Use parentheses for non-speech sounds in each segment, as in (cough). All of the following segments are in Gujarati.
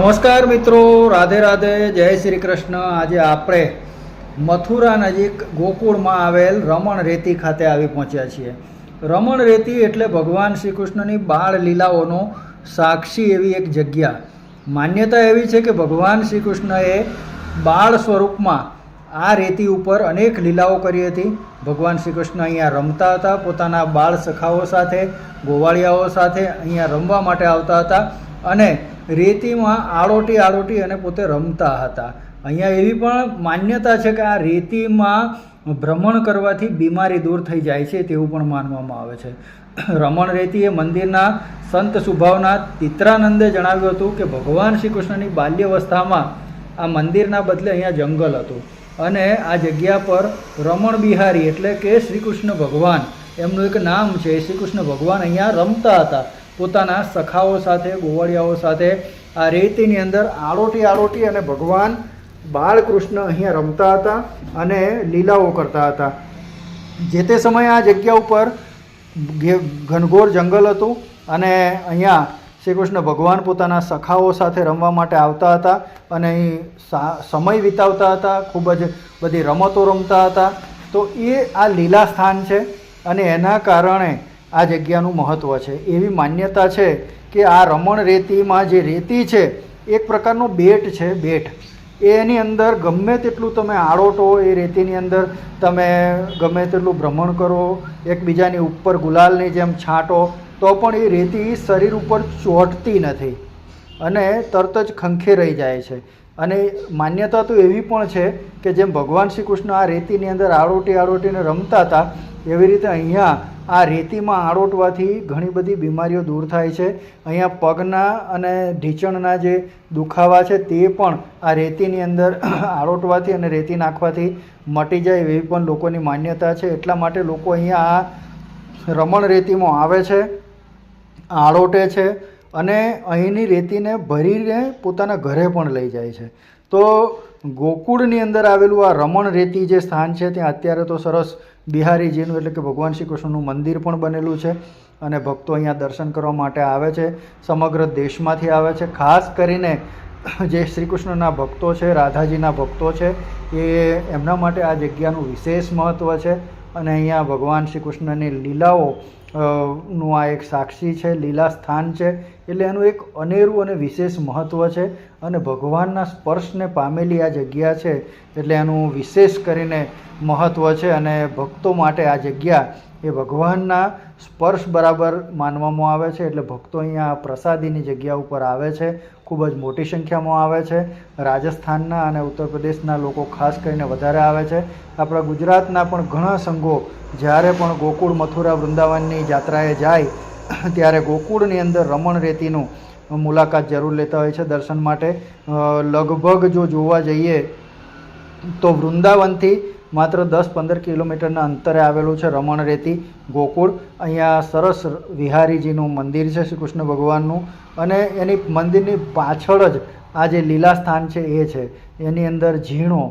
નમસ્કાર મિત્રો, રાધે રાધે, જય શ્રી કૃષ્ણ. આજે આપણે મથુરા નજીક ગોકુળમાં આવેલ રમણ રેતી ખાતે આવી પહોંચ્યા છીએ. રમણ રેતી એટલે ભગવાન શ્રી કૃષ્ણની બાળ લીલાઓનો સાક્ષી એવી એક જગ્યા. માન્યતા એવી છે કે ભગવાન શ્રી કૃષ્ણએ બાળ સ્વરૂપમાં આ રેતી ઉપર અનેક લીલાઓ કરી હતી. ભગવાન શ્રી કૃષ્ણ અહીંયા રમતા હતા, પોતાના બાળ સખાઓ સાથે, ગોવાળિયાઓ સાથે અહીંયા રમવા માટે આવતા હતા અને રેતીમાં આળોટી આળોટી અને પોતે રમતા હતા. અહીંયા એવી પણ માન્યતા છે કે આ રેતીમાં ભ્રમણ કરવાથી બીમારી દૂર થઈ જાય છે તેવું પણ માનવામાં આવે છે. રમણ રેતી એ મંદિરના સંત સુભાવના તિત્રાનંદે જણાવ્યું હતું કે ભગવાન શ્રી કૃષ્ણની બાલ્યાવસ્થામાં આ મંદિરના બદલે અહીંયા જંગલ હતું. અને આ જગ્યા પર રમણ બિહારી એટલે કે શ્રી કૃષ્ણ ભગવાન. એમનું એક નામ છે શ્રી કૃષ્ણ ભગવાન અહીંયા રમતા હતા. પોતાના સખાઓ સાથે, ગોવાળિયાઓ સાથે આ રેતીની અંદર આળોટી આળોટી અને ભગવાન બાળકૃષ્ણ અહીંયા રમતા હતા અને લીલાઓ કરતા હતા. જે તે સમયે આ જગ્યા ઉપર ઘનઘોર જંગલ હતું અને અહીંયા શ્રી કૃષ્ણ ભગવાન પોતાના સખાઓ સાથે રમવા માટે આવતા હતા અને અહીં સમય વિતાવતા હતા, ખૂબ જ બધી રમતો રમતા હતા. તો એ આ લીલા સ્થાન છે અને એના કારણે આ જગ્યાનું મહત્ત્વ છે. એવી માન્યતા છે કે આ રમણ રેતીમાં જે રેતી છે, એક પ્રકારનો બેટ છે, બેટ. એની અંદર ગમે તેટલું તમે આળોટો એ રેતીની અંદર તમે ગમે તેટલું ભ્રમણ કરો, એકબીજાની ઉપર ગુલાલની જેમ છાંટો તો પણ એ રેતી શરીર ઉપર ચોંટતી નથી અને તરત જ ખંખેરાઈ જાય છે. અને માન્યતા તો એવી પણ છે કે જેમ ભગવાન શ્રી કૃષ્ણ આ રેતીની અંદર આળોટી આળોટીને રમતા હતા, એવી રીતે અહીંયા આ રેતીમાં આળોટવાથી ઘણી બધી બીમારીઓ દૂર થાય છે. અહીંયા પગના અને ઢીંચણના જે દુખાવા છે તે પણ આ રેતીની અંદર (clears throat) આળોટવાથી અને રેતી નાખવાથી મટી જાય એવી પણ લોકોની માન્યતા છે. એટલા માટે લોકો અહીંયા આ રમણ રેતીમાં આવે છે. આળોટે છે અને અહીંની રેતીને ભરીને પોતાના ઘરે પણ લઈ જાય છે. તો ગોકુળની અંદર આવેલું આ રમણ રેતી જે સ્થાન છે, ત્યાં અત્યારે તો સરસ બિહારીજીનું એટલે કે ભગવાન શ્રી કૃષ્ણનું મંદિર પણ બનેલું છે અને ભક્તો અહીંયા દર્શન કરવા માટે આવે છે, સમગ્ર દેશમાંથી આવે છે. ખાસ કરીને જે શ્રી કૃષ્ણના ભક્તો છે, રાધાજીના ભક્તો છે, એ એમના માટે આ જગ્યાનું વિશેષ મહત્ત્વ છે. અને અહીંયા ભગવાન શ્રી કૃષ્ણની લીલાઓ નું આ એક સાક્ષી છે, લીલા સ્થાન છે. એટલે એનું એક અનેરું અને વિશેષ મહત્ત્વ છે. અને ભગવાનના સ્પર્શને પામેલી આ જગ્યા છે, એટલે એનું વિશેષ કરીને મહત્ત્વ છે. અને ભક્તો માટે આ જગ્યા એ ભગવાનના સ્પર્શ બરાબર માનવામાં આવે છે એટલે ભક્તો અહીંયા પ્રસાદીની જગ્યા ઉપર આવે છે. ખૂબ જ મોટી સંખ્યામાં આવે છે. રાજસ્થાનના અને ઉત્તર પ્રદેશના લોકો ખાસ કરીને વધારે આવે છે. આપણા ગુજરાતના પણ ઘણા સંઘો જ્યારે પણ ગોકુળ મથુરા વૃંદાવનની જાત્રાએ જાય, ત્યારે ગોકુળની અંદર રમણ રેતીનું મુલાકાત જરૂર લેતા હોય છે દર્શન માટે. લગભગ જો જોવા જઈએ તો વૃંદાવનથી માત્ર દસ પંદર કિલોમીટરના અંતરે આવેલું છે રમણ રેતી ગોકુળ. અહીંયા સરસ વિહારીજીનું મંદિર છે શ્રી કૃષ્ણ ભગવાનનું અને એની મંદિરની પાછળ જ આ જે લીલા સ્થાન છે એ છે. એની અંદર ઝીણો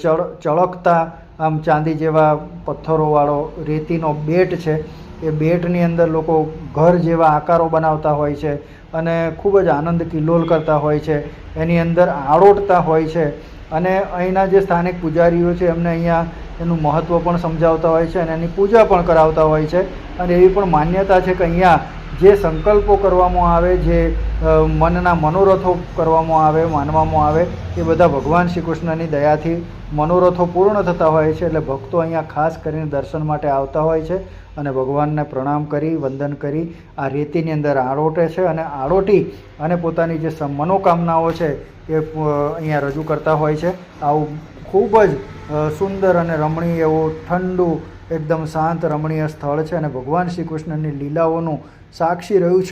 ચળ, ચળકતા, આમ ચાંદી જેવા પથ્થરોવાળો રેતીનો બેટ છે. એ બેટની અંદર લોકો ઘર જેવા આકારો બનાવતા હોય છે અને ખૂબ જ આનંદ કિલ્લોલ કરતા હોય છે. એની અંદર આળોટતા હોય છે. અને અહીંના જે સ્થાનિક પૂજારીઓ છે, એમને અહીંયા એનું મહત્ત્વ પણ સમજાવતા હોય છે અને એની પૂજા પણ કરાવતા હોય છે. અને એવી પણ માન્યતા છે કે અહીંયા જે સંકલ્પો કરવામાં આવે, જે મનના મનોરથો કરવામાં આવે, માનવામાં આવે, એ બધા ભગવાન શ્રી કૃષ્ણની દયાથી મનોરથો પૂર્ણ થતા હોય છે, એટલે ભક્તો અહીંયા ખાસ કરીને દર્શન માટે આવતા હોય છે અને ભગવાનને પ્રણામ કરી, વંદન કરી, આ રેતીની અંદર આળોટે છે અને આળોટી અને પોતાની જે મનોકામનાઓ છે એ અહીંયા રજૂ કરતા હોય છે. આવું ખૂબ જ સુંદર અને રમણીય એવું ઠંડુ, એકદમ શાંત, રમણીય સ્થળ છે અને ભગવાન શ્રી કૃષ્ણની લીલાઓનું સાક્ષી રહ્યું છે.